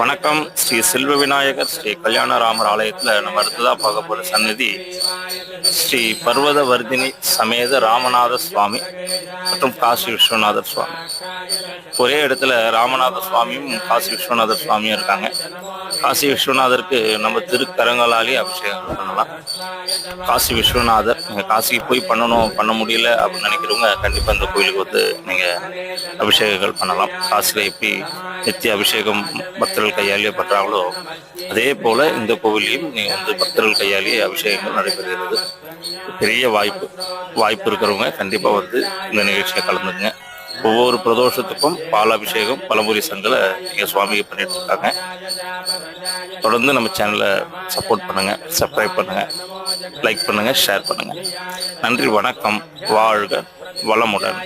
வணக்கம். ஸ்ரீ செல்வ விநாயகர் ஸ்ரீ கல்யாணராமர் ஆலயத்தில் நம்ம அடுத்ததாக பார்க்க போகிற சன்னதி ஸ்ரீ பர்வத வர்தினி சமேத ராமநாத சுவாமி மற்றும் காசி விஸ்வநாதர் சுவாமி. ஒரே இடத்துல ராமநாத சுவாமியும் காசி விஸ்வநாதர் சுவாமியும் இருக்காங்க. காசி விஸ்வநாதருக்கு நம்ம திருக்கரங்களாலே அபிஷேகம் பண்ணலாம். காசி விஸ்வநாதர் நீங்கள் காசிக்கு போய் பண்ணணும் பண்ண முடியல அப்படின்னு நினைக்கிறவங்க கண்டிப்பாக இந்த கோயிலுக்கு வந்து நீங்கள் அபிஷேகங்கள் பண்ணலாம். காசியில் எப்படி நித்திய அபிஷேகம் பக்தர்கள் கையாலேயே பண்ணுறாங்களோ அதே போல் இந்த கோவிலையும் நீங்கள் வந்து பக்தர்கள் கையாலேயே அபிஷேகங்கள் நடைபெறுகிறது. பெரிய வாய்ப்பு வாய்ப்பு இருக்கிறவங்க கண்டிப்பாக வந்து இந்த நிகழ்ச்சியை கலந்துங்க ஒவ்வொரு பிரதோஷத்துக்கும் பாலாபிஷேகம் பலமுறை சங்கலை இங்கே சுவாமிக்கு பண்ணிட்டு இருக்காங்க. தொடர்ந்து நம்ம சேனலை சப்போர்ட் பண்ணுங்க சப்ஸ்கிரைப் பண்ணுங்க லைக் பண்ணுங்க ஷேர் பண்ணுங்க. நன்றி வணக்கம் வாழ்க வளமுடன்.